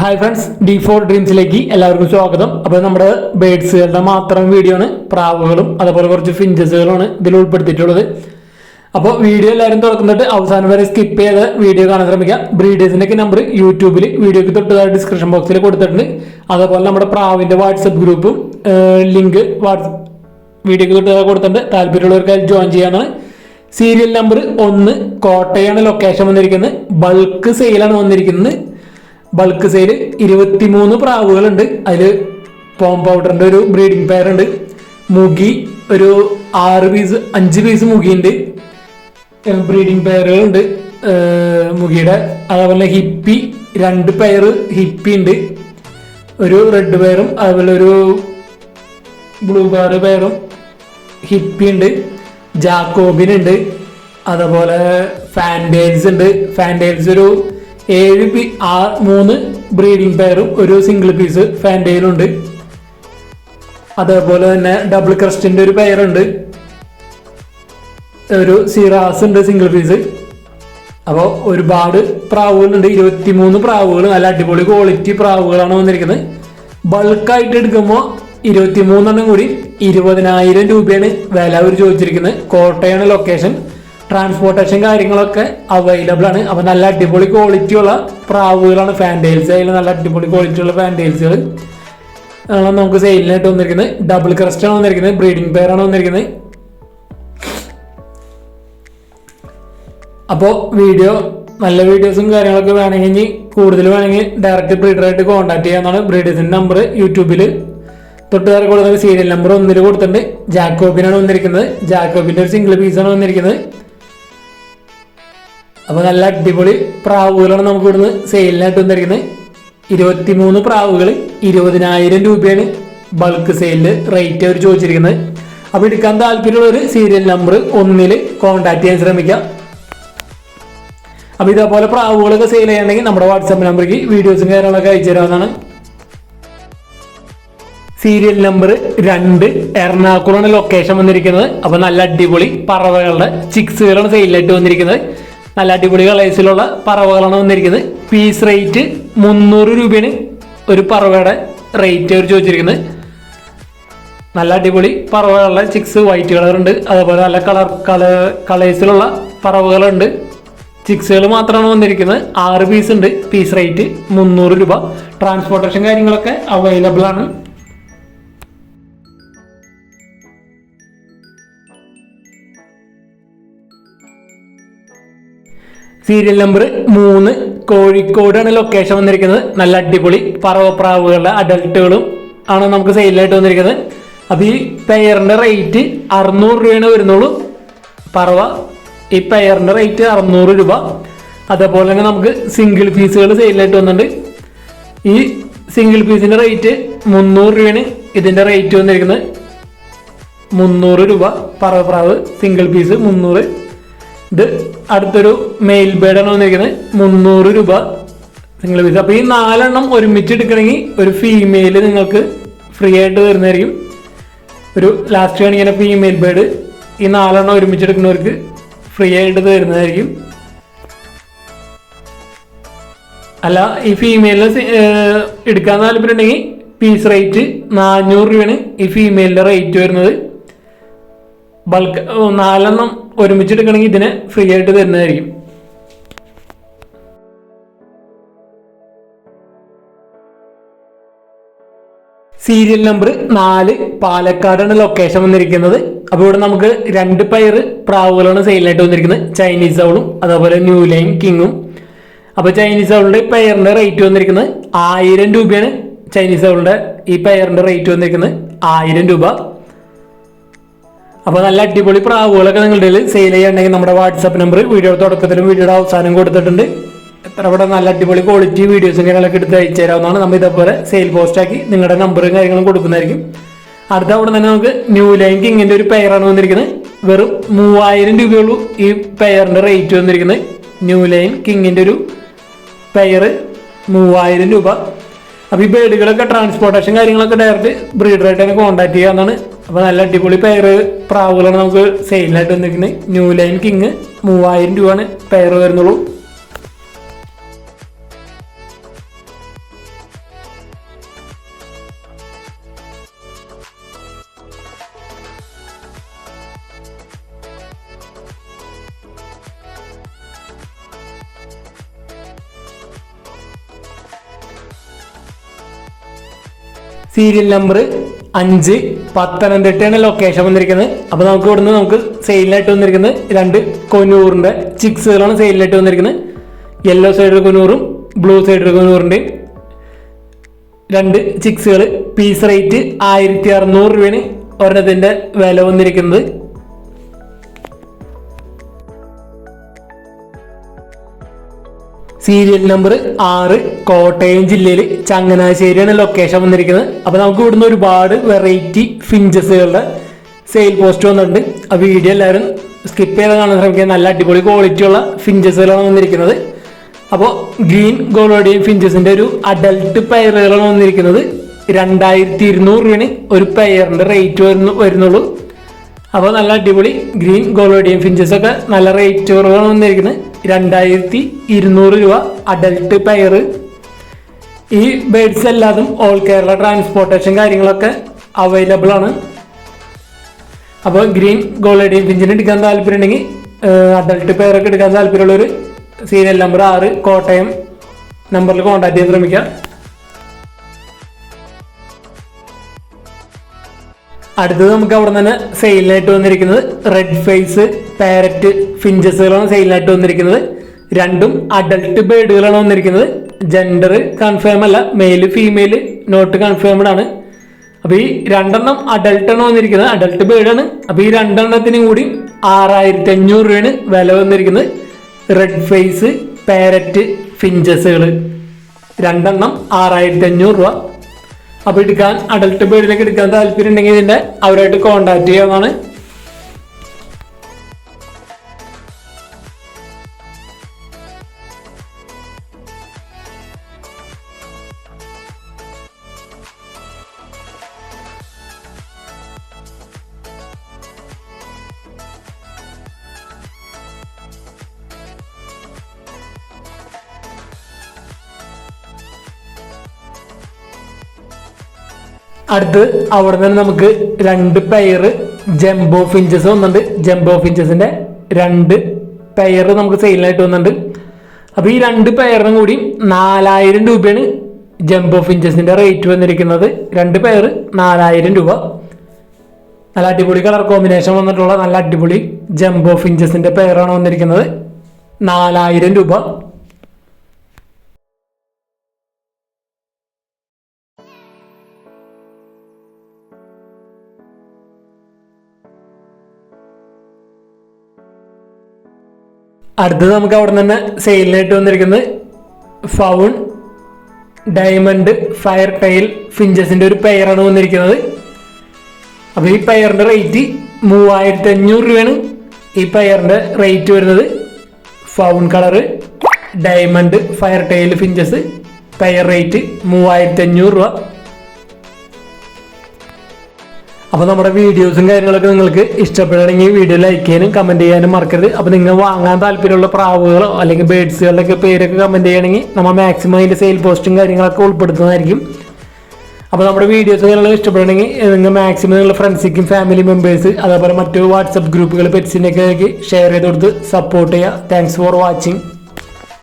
Hi friends D four ഡ്രീംസിലേക്ക് എല്ലാവർക്കും സ്വാഗതം. അപ്പോൾ നമ്മുടെ ബേഡ്സുകളുടെ മാത്രം വീഡിയോ ആണ് പ്രാവുകളും അതുപോലെ കുറച്ച് ഫിഞ്ചസുകളുമാണ് ഇതിൽ ഉൾപ്പെടുത്തിയിട്ടുള്ളത്. അപ്പോൾ വീഡിയോ എല്ലാവരും തുറക്കുന്നിട്ട് അവസാനം വരെ സ്കിപ്പ് ചെയ്ത് വീഡിയോ കാണാൻ ശ്രമിക്കാം ബ്രീഡേഴ്സിന്റെ ഒക്കെ നമ്പർ യൂട്യൂബിൽ വീഡിയോക്ക് തൊട്ടതായി ഡിസ്ക്രിപ്ഷൻ ബോക്സിൽ കൊടുത്തിട്ടുണ്ട്. അതേപോലെ നമ്മുടെ പ്രാവിന്റെ വാട്സപ്പ് ഗ്രൂപ്പും ലിങ്ക് വാട്സപ്പ് വീഡിയോക്ക് തൊട്ടതായി കൊടുത്തിട്ടുണ്ട്. താല്പര്യമുള്ളവർക്ക് അതിൽ ജോയിൻ ചെയ്യാനാണ്. സീരിയൽ നമ്പർ ഒന്ന് കോട്ടയാണ് ലൊക്കേഷൻ വന്നിരിക്കുന്നത്. ബൾക്ക് സെയിലാണ് വന്നിരിക്കുന്നത്. ബൾക്ക് സെയിൽ ഇരുപത്തിമൂന്ന് പ്രാവുകളുണ്ട്. അതിൽ പോം പൗഡറിന്റെ ഒരു ബ്രീഡിംഗ് പെയർ ഉണ്ട്. മുഗി ഒരു ആറ് പീസ് അഞ്ച് പീസ് മുഗിയുണ്ട്. ബ്രീഡിംഗ് പെയറുകളുണ്ട് മുഗിയുടെ അതേപോലെ ഹിപ്പി രണ്ട് പെയർ ഹിപ്പി ഉണ്ട്. ഒരു റെഡ് പെയറും അതുപോലെ ഒരു ബ്ലൂ ബാർ പെയറും ഹിപ്പി ഉണ്ട്. ജാക്കോബിൻ ഉണ്ട് അതുപോലെ ഫാൻഡേൽസ് ഉണ്ട്. ഫാൻഡേൽസ് ഒരു ഏഴ് പി ആ മൂന്ന് ബ്രീഡിംഗ് പെയറും ഒരു സിംഗിൾ പീസ് ഫാൻഡയിലുണ്ട് അതേപോലെ തന്നെ ഡബിൾ ക്രസ്റ്റിന്റെ ഒരു പെയറുണ്ട് ഒരു സിറാസ് ഉണ്ട് സിംഗിൾ പീസ് അപ്പോൾ ഒരുപാട് പ്രാവുകളുണ്ട്. ഇരുപത്തിമൂന്ന് പ്രാവുകൾ നല്ല അടിപൊളി ക്വാളിറ്റി പ്രാവുകളാണ് വന്നിരിക്കുന്നത്. ബൾക്കായിട്ട് എടുക്കുമ്പോൾ ഇരുപത്തിമൂന്നെണ്ണം കൂടി ഇരുപതിനായിരം രൂപയാണ് വില അവർ ചോദിച്ചിരിക്കുന്നത്. കോട്ടയാണ് ലൊക്കേഷൻ ട്രാൻസ്പോർട്ടേഷൻ കാര്യങ്ങളൊക്കെ അവൈലബിൾ ആണ്. അപ്പോൾ നല്ല അടിപൊളി ക്വാളിറ്റി ഉള്ള പ്രാവുകളാണ് ഫാന്റൈൽസ് അതിൽ നല്ല അടിപൊളി ക്വാളിറ്റി ഉള്ള ഫാന്റെയിൽസുകൾ ആണ് നമുക്ക് സെയിലിനായിട്ട് വന്നിരിക്കുന്നത്. ഡബിൾ ക്രസ്റ്റ് ആണ് വന്നിരിക്കുന്നത്. ബ്രീഡിംഗ് പെയർ ആണ് വന്നിരിക്കുന്നത്. അപ്പോൾ വീഡിയോ നല്ല വീഡിയോസും കാര്യങ്ങളൊക്കെ വേണമെങ്കിൽ കൂടുതൽ വേണമെങ്കിൽ ഡയറക്റ്റ് ബ്രീഡറായിട്ട് കോൺടാക്ട് ചെയ്യാന്നാണ് ബ്രീഡേഴ്സിന്റെ നമ്പർ യൂട്യൂബിൽ തൊട്ടുകാരെ കൊടുക്കുന്ന സീരിയൽ നമ്പർ ഒന്നിൽ കൊടുത്തിട്ടുണ്ട്. ജാക്കോബിനാണ് വന്നിരിക്കുന്നത്. ജാക്കോബിന്റെ ഒരു സിംഗിൾ പീസാണ് വന്നിരിക്കുന്നത്. അപ്പോൾ നല്ല അടിപൊളി പ്രാവുകളാണ് നമുക്ക് ഇവിടുന്ന് സെയിലിനായിട്ട് വന്നിരിക്കുന്നത്. ഇരുപത്തിമൂന്ന് പ്രാവുകൾ ഇരുപതിനായിരം രൂപയാണ് ബൾക്ക് സെയിലിൽ റേറ്റ് അവർ ചോദിച്ചിരിക്കുന്നത്. അപ്പോൾ എടുക്കാൻ താല്പര്യമുള്ള ഒരു സീരിയൽ നമ്പർ ഒന്നിൽ കോൺടാക്ട് ചെയ്യാൻ ശ്രമിക്കാം. അപ്പോൾ ഇതേപോലെ പ്രാവുകളൊക്കെ സെയിൽ ചെയ്യണമെങ്കിൽ നമ്മുടെ വാട്സാപ്പ് നമ്പറേക്ക് വീഡിയോസും കാര്യങ്ങളൊക്കെ അയച്ചു തരാവുന്നതാണ്. സീരിയൽ നമ്പർ രണ്ട് എറണാകുളമാണ് ലൊക്കേഷൻ വന്നിരിക്കുന്നത്. അപ്പോൾ നല്ല അടിപൊളി പറവകളുടെ ചിക്സുകളാണ് സെയിലായിട്ട് വന്നിരിക്കുന്നത്. നല്ല അടിപൊളി കളേഴ്സിലുള്ള പറവകളാണ് വന്നിരിക്കുന്നത്. പീസ് റേറ്റ് മുന്നൂറ് രൂപയാണ് ഒരു പറവയുടെ റേറ്റ് അവർ ചോദിച്ചിരിക്കുന്നത്. നല്ല അടിപൊളി പറവകളുള്ള ചിക്സ് വൈറ്റ് കളറുണ്ട് അതുപോലെ നല്ല കളർ കളർ കളേഴ്സിലുള്ള പറവകളുണ്ട്. ചിക്സുകൾ മാത്രമാണ് വന്നിരിക്കുന്നത്. ആറ് പീസ് ഉണ്ട്. പീസ് റേറ്റ് മുന്നൂറ് രൂപ. ട്രാൻസ്പോർട്ടേഷൻ കാര്യങ്ങളൊക്കെ അവൈലബിൾ ആണ്. സീരിയൽ നമ്പർ മൂന്ന് കോഴിക്കോടാണ് ലൊക്കേഷൻ വന്നിരിക്കുന്നത്. നല്ല അടിപൊളി പറവപ്രാവുകളുടെ അഡൽട്ടുകളും ആണ് നമുക്ക് സെയിലായിട്ട് വന്നിരിക്കുന്നത്. അപ്പോൾ ഈ പെയറിന്റെ റേറ്റ് അറുന്നൂറ് രൂപയാണ് വരുന്നുള്ളൂ. പറവ ഈ പെയറിന്റെ റേറ്റ് അറുന്നൂറ് രൂപ. അതേപോലെ തന്നെ നമുക്ക് സിംഗിൾ പീസുകൾ സെയിലായിട്ട് വന്നിട്ടുണ്ട്. ഈ സിംഗിൾ പീസിന്റെ റേറ്റ് മുന്നൂറ് രൂപയാണ് ഇതിന്റെ റേറ്റ് വന്നിരിക്കുന്നത്. മുന്നൂറ് രൂപ പറവപ്രാവ് സിംഗിൾ പീസ് മുന്നൂറ്. ഇത് അടുത്തൊരു മെയിൽ ബേഡാണ് വന്നിരിക്കുന്നത്. മുന്നൂറ് രൂപ നിങ്ങൾ പീസ് അപ്പോൾ ഈ നാലെണ്ണം ഒരുമിച്ച് എടുക്കണമെങ്കിൽ ഒരു ഫീമെയിൽ നിങ്ങൾക്ക് ഫ്രീ ആയിട്ട് തരുന്നതായിരിക്കും. ഒരു ലാസ്റ്റ് കാണിക്കുന്ന ഫീമെയിൽ ബേഡ് ഈ നാലെണ്ണം ഒരുമിച്ച് എടുക്കുന്നവർക്ക് ഫ്രീ ആയിട്ട് തരുന്നതായിരിക്കും. അല്ല ഈ ഫീമെയിലിന് എടുക്കാൻ താല്പര്യമുണ്ടെങ്കിൽ പീസ് റേറ്റ് നാനൂറ് രൂപയാണ് ഈ ഫീമെയിലിന്റെ റേറ്റ് വരുന്നത്. ബൾക്ക് നാലെണ്ണം ഒരുമിച്ച് എടുക്കണമെങ്കിൽ ഇതിന് ഫ്രീ ആയിട്ട് തരുന്നതായിരിക്കും. സീരിയൽ നമ്പർ നാല് പാലക്കാടാണ് ലൊക്കേഷൻ വന്നിരിക്കുന്നത്. അപ്പോൾ ഇവിടെ നമുക്ക് രണ്ട് പയർ പ്രാവുകളാണ് സെയിലായിട്ട് വന്നിരിക്കുന്നത്. ചൈനീസ് ഔളും അതേപോലെ ന്യൂ ലൈൻ കിങ്ങും അപ്പോൾ ചൈനീസ് ഔളിന്റെ പയറിന്റെ റേറ്റ് വന്നിരിക്കുന്നത് ആയിരം രൂപയാണ്. ചൈനീസ് ഔളിന്റെ ഈ പയറിന്റെ റേറ്റ് വന്നിരിക്കുന്നത് ആയിരം രൂപ. അപ്പോൾ നല്ല അടിപൊളി പ്രാവുകളൊക്കെ നിങ്ങളുടെ സെയിൽ ചെയ്യണമെങ്കിൽ നമ്മുടെ വാട്സാപ്പ് നമ്പർ വീഡിയോ തുടക്കത്തിലും വീഡിയോയുടെ അവസാനം കൊടുത്തിട്ടുണ്ട്. എത്ര ഇവിടെ നല്ല അടിപൊളി ക്വാളിറ്റി വീഡിയോസും കാര്യങ്ങളൊക്കെ എടുത്ത് അയച്ചു തരാവുന്നതാണ്. നമ്മൾ ഇതേപോലെ സെയിൽ പോസ്റ്റാക്കി നിങ്ങളുടെ നമ്പറും കാര്യങ്ങളും കൊടുക്കുന്നതായിരിക്കും. അടുത്ത അവിടെ തന്നെ നമുക്ക് ന്യൂ ലൈൻ കിങ്ങിന്റെ ഒരു പെയറാണ് വന്നിരിക്കുന്നത്. വെറും മൂവായിരം രൂപയുള്ളൂ ഈ പെയറിന്റെ റേറ്റ് വന്നിരിക്കുന്നത്. ന്യൂ ലൈൻ കിങ്ങിന്റെ ഒരു പെയർ മൂവായിരം രൂപ. അപ്പോൾ ഈ ബേഡുകളൊക്കെ ട്രാൻസ്പോർട്ടേഷൻ കാര്യങ്ങളൊക്കെ ഡയറക്റ്റ് ബ്രീഡറായിട്ട് തന്നെ കോൺടാക്ട് ചെയ്യാവുന്നതാണ്. അപ്പോൾ നല്ല അടിപൊളി പെയർ പ്രാവുകളാണ് നമുക്ക് സെയിലിനായിട്ട് വന്നിരിക്കുന്നത്. ന്യൂ ലൈൻ കിങ് മൂവായിരം രൂപയാണ് പെയർ വരുന്നുള്ളൂ. സീരിയൽ നമ്പർ അഞ്ച്. പത്തനംതിട്ടയാണ് ലൊക്കേഷൻ വന്നിരിക്കുന്നത്. അപ്പോൾ നമുക്ക് ഇവിടുന്ന് നമുക്ക് സെയിലായിട്ട് വന്നിരിക്കുന്നത് രണ്ട് കൊന്നൂറിന്റെ ചിക്സുകളാണ് സെയിലായിട്ട് വന്നിരിക്കുന്നത്. യെല്ലോ സൈഡ് കൊന്നൂറും ബ്ലൂ സൈഡ് കൊന്നൂറിന്റെയും രണ്ട് ചിക്സുകൾ പീസ് റേറ്റ് ആയിരത്തി അറുന്നൂറ് രൂപയാണ് ഒരെണ്ണത്തിന്റെ വില വന്നിരിക്കുന്നത്. സീരിയൽ നമ്പർ ആറ് കോട്ടയം ജില്ലയിൽ ചങ്ങനാശ്ശേരിയാണ് ലൊക്കേഷൻ വന്നിരിക്കുന്നത്. അപ്പോൾ നമുക്ക് ഇവിടുന്ന് ഒരുപാട് വെറൈറ്റി ഫിഞ്ചസുകളുടെ സെയിൽ പോസ്റ്റ് വന്നിട്ടുണ്ട്. ആ വീഡിയോ എല്ലാവരും സ്കിപ്പ് ചെയ്ത് കാണാൻ ശ്രമിക്കുക. നല്ല അടിപൊളി ക്വാളിറ്റിയുള്ള ഫിഞ്ചസുകളാണ് വന്നിരിക്കുന്നത്. അപ്പോൾ ഗ്രീൻ ഗോളോഡിയൻ ഫിഞ്ചസിന്റെ ഒരു അഡൽട്ട് പെയറുകളാണ് വന്നിരിക്കുന്നത്. രണ്ടായിരത്തി ഇരുന്നൂറ് രൂപയാണ് ഒരു പെയറിന്റെ റേറ്റ് വരുന്നു വരുന്നുള്ളൂ. അപ്പോൾ നല്ല അടിപൊളി ഗ്രീൻ ഗോൾവേഡിയം ഫിഞ്ചസ് ഒക്കെ നല്ല റേറ്റ് കുറവാണ് വന്നിരിക്കുന്നത് രണ്ടായിരത്തി ഇരുന്നൂറ് രൂപ അഡൽട്ട് പെയർ ഈ ബേഡ്സ് എല്ലാതും ഓൾ കേരള ട്രാൻസ്പോർട്ടേഷൻ കാര്യങ്ങളൊക്കെ അവൈലബിൾ ആണ്. അപ്പോൾ ഗ്രീൻ ഗോൾഡിയൻ ഫിഞ്ചിന് എടുക്കാൻ താല്പര്യമുണ്ടെങ്കിൽ അഡൽട്ട് പെയറൊക്കെ എടുക്കാൻ താല്പര്യമുള്ളൊരു സീരിയൽ നമ്പർ ആറ് കോട്ടയം നമ്പറിൽ കോൺടാക്ട് ചെയ്യാൻ ശ്രമിക്കുക. അടുത്തത് നമുക്ക് അവിടെ തന്നെ സെയിലിനായിട്ട് വന്നിരിക്കുന്നത് റെഡ് ഫേസ് പാരറ്റ് ഫിഞ്ചസുകളാണ് സെയിലിനായിട്ട് വന്നിരിക്കുന്നത്. രണ്ടും അഡൾട്ട് ബേഡുകളാണ് വന്നിരിക്കുന്നത്. ജെൻഡർ കൺഫേം അല്ല മെയിൽ ഫീമെയിൽ നോട്ട് കൺഫേംഡ് ആണ്. അപ്പോൾ ഈ രണ്ടെണ്ണം അഡൾട്ടാണ് വന്നിരിക്കുന്നത് അഡൽട്ട് ബേഡാണ് അപ്പോൾ ഈ രണ്ടെണ്ണത്തിനും കൂടി ആറായിരത്തി അഞ്ഞൂറ് രൂപയാണ് വില വന്നിരിക്കുന്നത്. റെഡ് ഫേസ് പാരറ്റ് ഫിഞ്ചസുകൾ രണ്ടെണ്ണം ആറായിരത്തി അഞ്ഞൂറ് രൂപ. അപ്പോൾ എടുക്കാൻ അഡൽട്ട് ബേഡിലേക്ക് എടുക്കാൻ താല്പര്യം ഉണ്ടെങ്കിൽ ഇതിന്റെ അവരായിട്ട് കോണ്ടാക്ട് ചെയ്യാവുന്നതാണ്. അടുത്ത് അവിടെ നിന്ന് നമുക്ക് രണ്ട് പെയർ ജംബോ ഫിഞ്ചസ് വന്നിട്ടുണ്ട്. ജംബോ ഫിഞ്ചസിന്റെ രണ്ട് പെയർ നമുക്ക് സെയിലായിട്ട് വന്നിട്ടുണ്ട്. അപ്പോൾ ഈ രണ്ട് പെയറിനും കൂടി നാലായിരം രൂപയാണ് ജംബോ ഫിഞ്ചസിന്റെ റേറ്റ് വന്നിരിക്കുന്നത്. രണ്ട് പെയർ നാലായിരം രൂപ. നല്ല അടിപൊളി കളർ കോമ്പിനേഷൻ വന്നിട്ടുള്ള നല്ല അടിപൊളി ജംബോ ഫിഞ്ചസിന്റെ പെയറാണ് വന്നിരിക്കുന്നത്. നാലായിരം രൂപ. അടുത്തത് നമുക്ക് അവിടെ തന്നെ സെയിലിനായിട്ട് വന്നിരിക്കുന്നത് ഫൗൺ ഡയമണ്ട് ഫയർ ടൈൽ ഫിഞ്ചസിന്റെ ഒരു പെയറാണ് വന്നിരിക്കുന്നത്. അപ്പോൾ ഈ പെയറിന്റെ റേറ്റ് മൂവായിരത്തി അഞ്ഞൂറ് രൂപയാണ് ഈ പെയറിന്റെ റേറ്റ് വരുന്നത്. Fawn colour diamond firetail finches pair rate മൂവായിരത്തി അഞ്ഞൂറ് രൂപ. അപ്പോൾ നമ്മുടെ വീഡിയോസും കാര്യങ്ങളൊക്കെ നിങ്ങൾക്ക് ഇഷ്ടപ്പെടുകയാണെങ്കിൽ വീഡിയോ ലൈക്ക് ചെയ്യാനും കമന്റ് ചെയ്യാനും മറക്കരുത്. അപ്പോൾ നിങ്ങൾ വാങ്ങാൻ താല്പര്യമുള്ള പ്രാവുകളോ അല്ലെങ്കിൽ ബേഡ്സുകളുടെയൊക്കെ പേരൊക്കെ കമന്റ് ചെയ്യണമെങ്കിൽ നമ്മൾ മാക്സിമം അതിന്റെ സെയിൽ പോസ്റ്റും കാര്യങ്ങളൊക്കെ ഉൾപ്പെടുത്തുന്നതായിരിക്കും. അപ്പോൾ നമ്മുടെ വീഡിയോസ് നിങ്ങൾ ഇഷ്ടപ്പെടണമെങ്കിൽ നിങ്ങൾ മാക്സിമം നിങ്ങളുടെ ഫ്രണ്ട്സിക്കും ഫാമിലി മെമ്പേഴ്സ് അതേപോലെ മറ്റു വാട്സപ്പ് ഗ്രൂപ്പുകൾ പെറ്റ്സിന്റെയൊക്കെ ഷെയർ ചെയ്ത് കൊടുത്ത് സപ്പോർട്ട് ചെയ്യുക. Thanks for watching